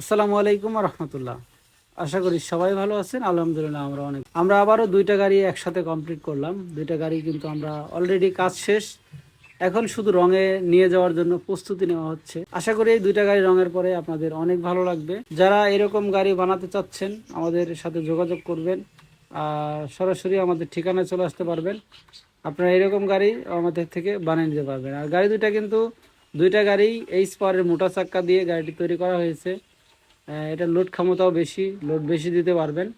আসসালামু আলাইকুম রহমতুল্লাহ। আশা করি সবাই ভালো আছেন, আলহামদুলিল্লাহ আমরা অনেক। আমরা আবারও দুইটা গাড়ি একসাথে কমপ্লিট করলাম। দুইটা গাড়ি কিন্তু আমরা অলরেডি কাজ শেষ। এখন শুধু রঙে নিয়ে যাওয়ার জন্য প্রস্তুতি নেওয়া হচ্ছে। আশা করি এই দুইটা গাড়ি রঙের পরে আপনাদের অনেক ভালো লাগবে। যারা এরকম গাড়ি বানাতে চাচ্ছেন, আমাদের সাথে যোগাযোগ করবেন। সরাসরি আমাদের ঠিকানায় চলে আসতে পারবেন। আপনারা এরকম গাড়ি আমাদের থেকে বানিয়ে নিতে পারবেন। আর গাড়ি দুইটা কিন্তু, দুইটা গাড়ি এইচ পাওয়ারের মোটা চাক্কা দিয়ে গাড়িটি তৈরি করা হয়েছে। এটা লোড ক্ষমতাও বেশি লোড বেশি দিতে পারবেন।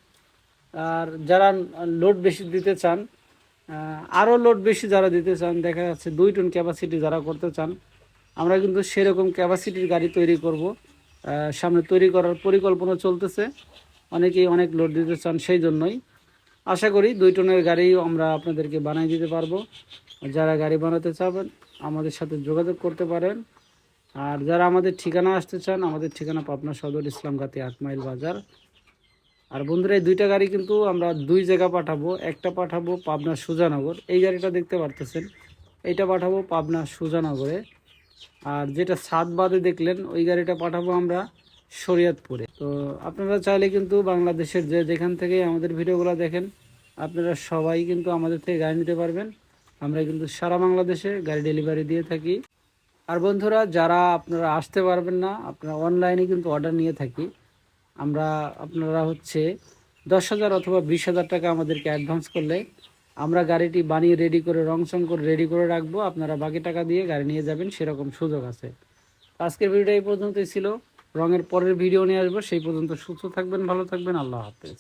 আর যারা লোড বেশি দিতে চান আরও লোড বেশি যারা দিতে চান, দেখা যাচ্ছে দুই টন ক্যাপাসিটি যারা করতে চান, আমরা কিন্তু সেরকম ক্যাপাসিটির গাড়ি তৈরি করব। সামনে তৈরি করার পরিকল্পনা চলতেছে। অনেকেই অনেক লোড দিতে চান সেই জন্যই। আশা করি দুই টনের গাড়ি আমরা আপনাদেরকে বানিয়ে দিতে পারব। যারা গাড়ি বানাতে চাবেন, আমাদের সাথে যোগাযোগ করতে পারেন। আর যারা আমাদের ঠিকানা আসতে চান, আমাদের ঠিকানা পাবনা সদর ইসলামগাতি আট মাইল বাজার। আর বন্ধুরা, এই দুইটা গাড়ি কিন্তু আমরা দুই জায়গা পাঠাবো। একটা পাঠাবো পাবনা সুজানগর। এই গাড়িটা দেখতে পারতেছেন, এইটা পাঠাবো পাবনা সুজানগরে। আর যেটা সাত বাদে দেখলেন, ওই গাড়িটা পাঠাবো আমরা শরীয়তপুরে। তো আপনারা চাইলে কিন্তু বাংলাদেশের যে যেখান থেকে আমাদের ভিডিওগুলো দেখেন, আপনারা সবাই কিন্তু আমাদের থেকে গাড়ি নিতে পারবেন। আমরা কিন্তু সারা বাংলাদেশে গাড়ি ডেলিভারি দিয়ে থাকি। আর বন্ধুরা, যারা আপনারা আসতে পারবেন না, আপনারা অনলাইনে কিন্তু অর্ডার নিয়ে থাকি। আমরা আপনারা হচ্ছে দশ হাজার অথবা বিশ হাজার টাকা আমাদেরকে অ্যাডভান্স করলে আমরা গাড়িটি বানিয়ে রেডি করে রং সং করে রেডি করে রাখব। আপনারা বাকি টাকা দিয়ে গাড়ি নিয়ে যাবেন, সেরকম সুযোগ আছে। আজকের ভিডিওটা এই পর্যন্তই ছিল। রঙের পরের ভিডিও নিয়ে আসব, সেই পর্যন্ত সুস্থ থাকবেন, ভালো থাকবেন, আল্লাহ হাফেজ।